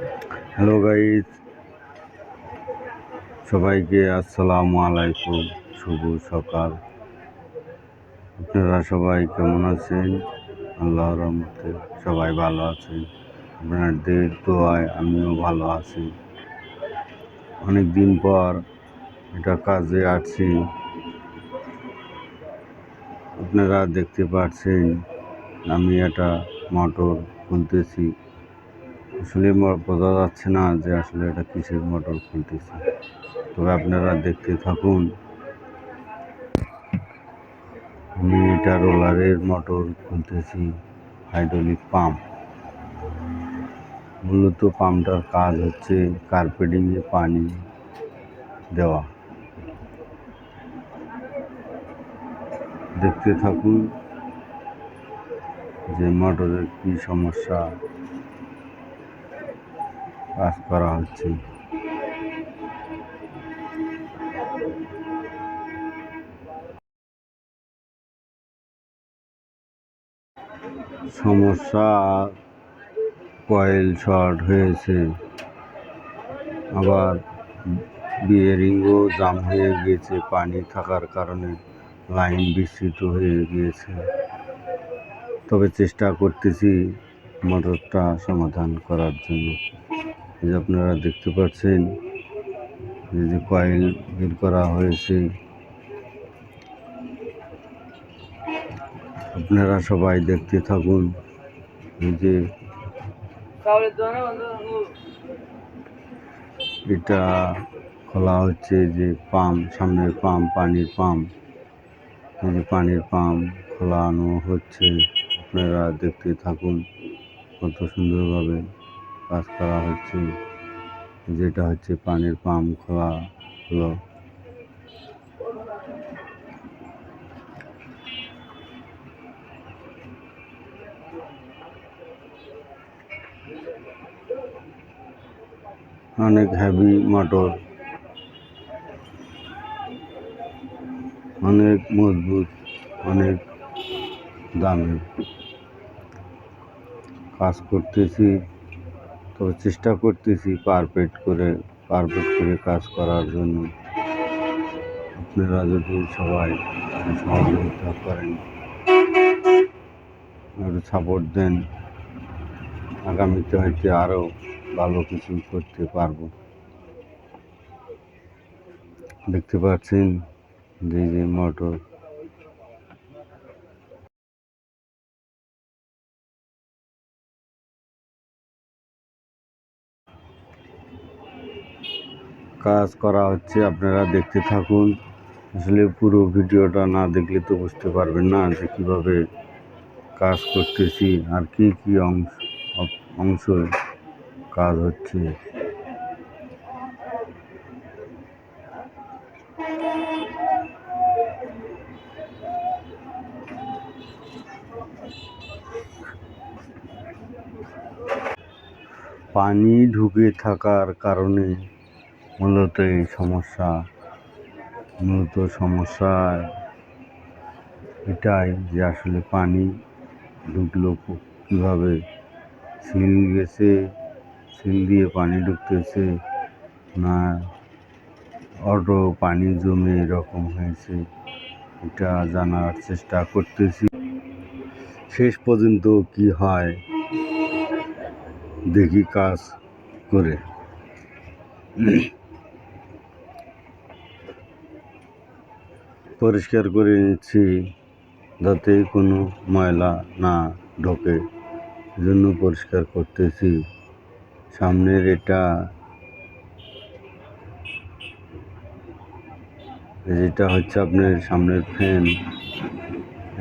Hello guys সবাইকে আসসালামু আলাইকুম। শুভ সকাল। আপনারা সবাই কেমন আছেন? আল্লাহর রহমতে সবাই ভালো আছেন। আপনাদের দোয়ায় আমিও ভালো আছি। অনেক দিন পর এটা কাজে আসছি। আপনারা দেখতে পাচ্ছেন আমি একটা মোটর খুলতেছি। আসলে বোঝা যাচ্ছে না যে আসলে এটা কিসের মোটর খুলতেছি। তবে আপনারা দেখতে থাকুন। আমি এটা রোলারের মোটর খুলতেছি হাইড্রোলিক পাম্প মূলত পাম্পটার কাজ হচ্ছে কার্পেটিংয়ে পানি দেওয়া। দেখতে থাকুন যে মোটরের কী সমস্যা। কাজ করা হচ্ছে। সমস্যা কয়েল শর্ট হয়েছে। আবার বিয়ারিংও জাম হয়ে গিয়েছে পানি থাকার কারণে লাইন বিস্তৃত হয়ে গিয়েছে। তবে চেষ্টা করতেছি মোটরটা সমাধান করার জন্য। যে আপনারা দেখতে পাচ্ছেন, এই যে কয়েল বের করা হয়েছে। আপনারা সবাই দেখতে থাকুন, এই যে এটা খোলা হচ্ছে যে পাম্প, সামনের পাম্প, পানির পাম্প। এই যে পানির পাম্প খোলানো হচ্ছে, আপনারা দেখতে থাকুন কত সুন্দরভাবে। কাজ করা হচ্ছে, যেটা হচ্ছে পানির পাম্প খোলা হলো। অনেক হেভি মোটর অনেক মজবুত, অনেক দামি। কাজ করতেছি। তবে চেষ্টা করতেছি পারফেক্ট করে পারফেক্ট করে কাজ করার জন্য। আপনারা যদি সবাই সহযোগিতা করেন, একটু সাপোর্ট দেন, আগামীতে হয়তো আরও ভালো কিছু করতে পারব। দেখতে পাচ্ছেন যে যে মোটর কাজ করা হচ্ছে, আপনারা দেখতে থাকুন। আসলে পুরো ভিডিওটা না দেখলে তো বুঝতে পারবেন না যে কীভাবে কাজ করতেছি আর কি কি অংশ অংশ কাজ হচ্ছে। পানি ঢুকে থাকার কারণে মূলত এই সমস্যা, মূলত সমস্যা এটাই যে আসলে পানি ঢুকলো, কীভাবে সিল গেছে, সিল দিয়ে পানি ঢুকতেছে, না অটো পানি জমে এরকম হয়েছে, এটা জানার চেষ্টা করতেছি। শেষ পর্যন্ত কি হয়, দেখি কাজ করে। পরিষ্কার করে নিচ্ছি যাতে কোনো ময়লা না ঢোকে। জন্য পরিষ্কার করতেছি। সামনের এটা যেটা হচ্ছে আপনার সামনের ফ্যান।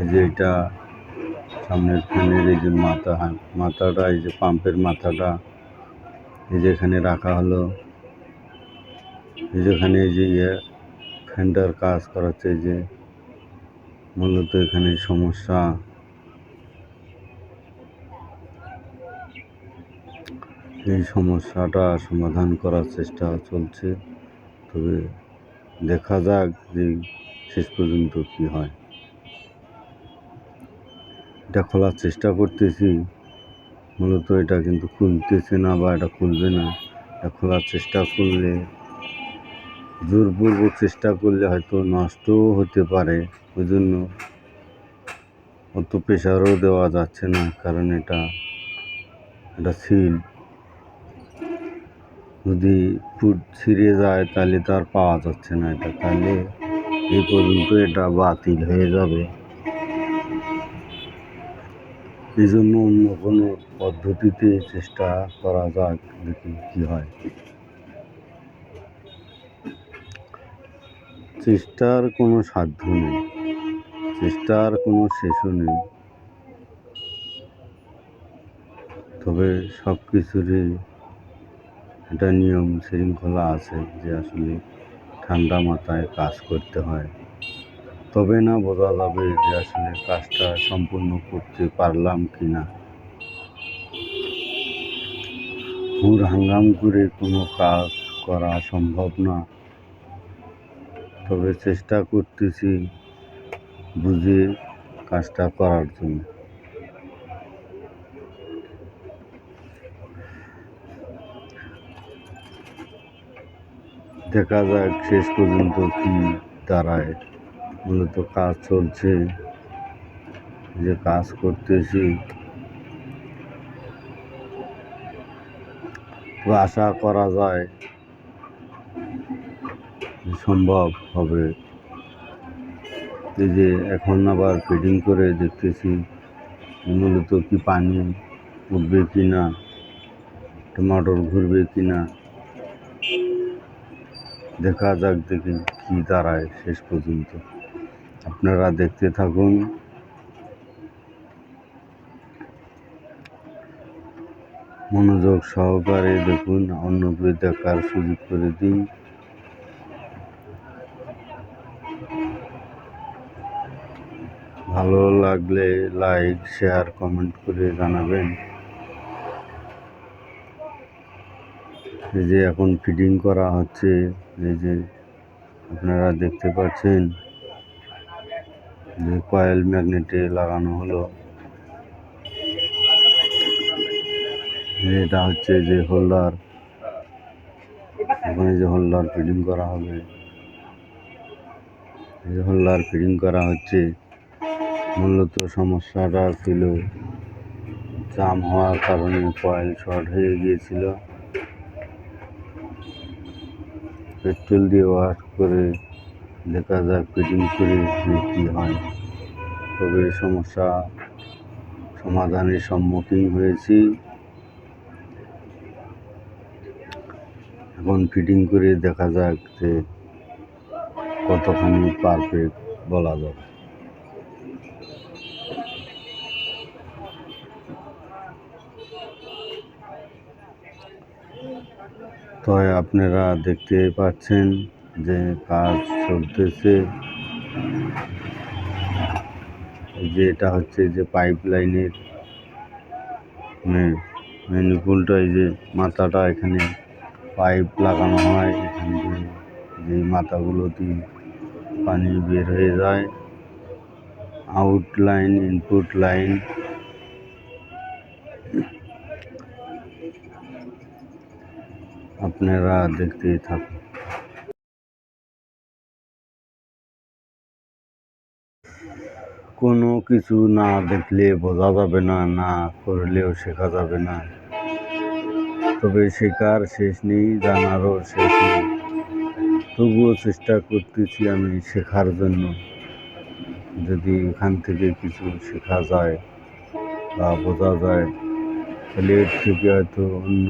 যে এটা সামনের ফ্যানের এই যে মাথা, মাথাটা, এই যে পাম্পের মাথাটা এই যে এখানে রাখা হলো। এই যেখানে এই যে ইয়ে ফ্যানটার কাজ করাচ্ছে যে মূলত এখানে সমস্যা। এই সমস্যাটা সমাধান করার চেষ্টা চলছে। তবে দেখা যাক যে শেষ পর্যন্ত কি হয়। এটা খোলার চেষ্টা করতেছি। মূলত এটা কিন্তু খুলতেছে না বা এটা খুলবে না। এটা খোলার চেষ্টা করলে জোরপূর্বক চেষ্টা করলে হয়তো নষ্টও হতে পারে। ওই জন্য অত প্রেশারও দেওয়া যাচ্ছে না, কারণ এটা এটা সিল যদি ফুট ছিঁড়ে যায় তাহলে তার পাওয়া যাচ্ছে না এটা, তাহলে এই পর্যন্ত এটা বাতিল হয়ে যাবে। এই জন্য অন্য কোনো পদ্ধতিতে চেষ্টা করা যাক, দেখি কী হয়। চেষ্টার কোনো সাধ্য নেই। চেষ্টার কোনো শেষও নেই। তবে সব কিছুরই একটা নিয়ম, শৃঙ্খলা আছে যে আসলে ঠান্ডা মাথায় কাজ করতে হয়। তবে না বোঝা যাবে যে আসলে কাজটা সম্পূর্ণ করতে পারলাম কি না হুর হাঙ্গাম করে কোনো কাজ করা সম্ভব না। তবে চেষ্টা করতেছি বুঝে কাজটা করার জন্য। দেখা যাক শেষ পর্যন্ত কি দাঁড়ায়। মূলত কাজ চলছে। যে কাজ করতেছি। আশা করা যায় সম্ভব হবে। এই যে এখন আবার ফিডিং করে দেখতেছি, মূলত কি পানি উঠবে কি না টমাটোর ঘুরবে কি না দেখা যাক দেখি কি দাঁড়ায় শেষ পর্যন্ত। আপনারা দেখতে থাকুন। মনোযোগ সহকারে দেখুন, অন্যকে দেখার সুযোগ করে দিন। ভালো লাগলে লাইক শেয়ার কমেন্ট করে জানাবেন। এই যে এখন ফিডিং করা হচ্ছে, এই যে আপনারা দেখতে পাচ্ছেন যে কয়েল ম্যাগনেটে লাগানো হলো। এটা হচ্ছে যে হোল্ডার ওখানে যে হোল্ডার ফিডিং করা হবে। এই হোল্ডার ফিডিং করা হচ্ছে। মূলত সমস্যাটা ছিল জাম হওয়ার কারণে কয়েল শর্ট হয়ে গিয়েছিল। পেট্রোল দিয়ে ওয়াশ করে দেখা যাক ফিটিং করে কী হয়। তবে সমস্যা সমাধানের সম্মুখীন হয়েছি। এখন ফিটিং করে দেখা যাক যে কতখানি পারফেক্ট বলা যাবে। তো আপনারা দেখতে পাচ্ছেন যে কাজ চলতেছে। যে এটা হচ্ছে যে পাইপ লাইনের ম্যানিপুলটা এই যে মাথাটা এখানে পাইপ লাগানো হয়। এখান দিয়ে যে মাথাগুলো দিয়ে পানি বের হয়ে যায়। আউট লাইন ইনপুট লাইন আপনারা দেখতেই থাকুন। কোনো কিছু না দেখলে বোঝা যাবে না না করলেও শেখা যাবে না। তবে শেখার শেষ নেই, জানারও শেষ নেই। তবুও চেষ্টা করতেছি আমি শেখার জন্য। যদি এখান থেকে কিছু শেখা যায় বা বোঝা যায় তাহলে এর থেকে হয়তো অন্য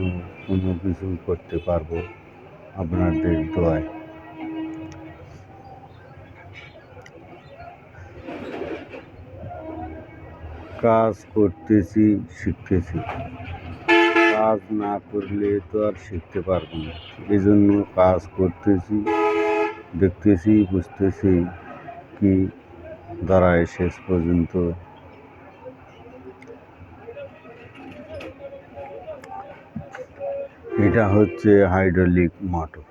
কোনো কিছু করতে পারব আপনাদের দোয়ায়। কাজ করতেছি, শিখতেছি। কাজ না করলে তো আর শিখতে পারব না। এই জন্য কাজ করতেছি, দেখতেছি, বুঝতেছি কি দাঁড়ায় শেষ পর্যন্ত এটা হচ্ছে হাইড্রোলিক মোটর,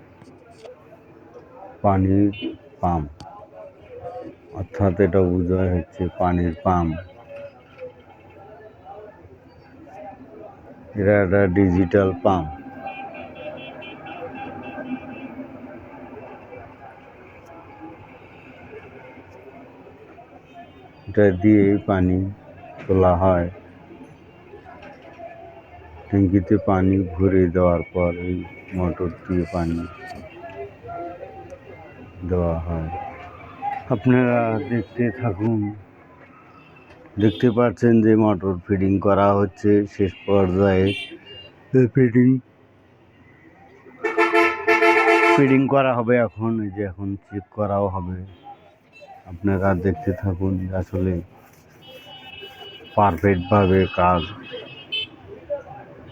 পানির পাম্প। অর্থাৎ এটা বোঝায় হচ্ছে পানির পাম্প। এটা একটা ডিজিটাল পাম্প। এটা দিয়ে পানি তোলা হয়। ট্যাঙ্কিতে পানি ভরে দেওয়ার পর এই মোটর দিয়ে পানি দেওয়া হয়। আপনারা দেখতে থাকুন। দেখতে পাচ্ছেন যে মোটর ফিডিং করা হচ্ছে শেষ পর্যায়ে। ফিডিং ফিডিং করা হবে এখন, এই যে এখন চেক করাও হবে। আপনারা দেখতে থাকুন আসলে পারফেক্টভাবে কাজ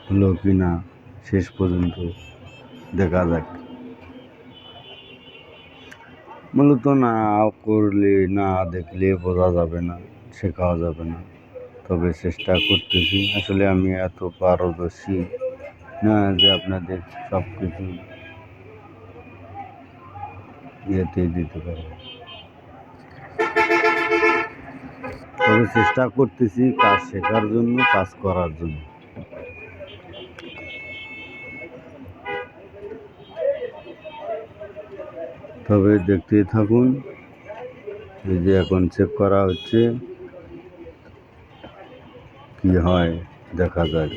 হলো কি না, শেষ পর্যন্ত দেখা যাক। মূলত না করলে না দেখলে বোঝা যাবে না, শেখাও যাবে না। তবে চেষ্টা করতেছি। আসলে আমি এত পারদর্শী না যে আপনাদের সব কিছু ইয়েতে দিতে পারব তবে চেষ্টা করতেছি কাজ শেখার জন্য, কাজ করার জন্য। তবে দেখতেই থাকুন। এই যে এখন চেক করা হচ্ছে। কি হয় দেখা যাক।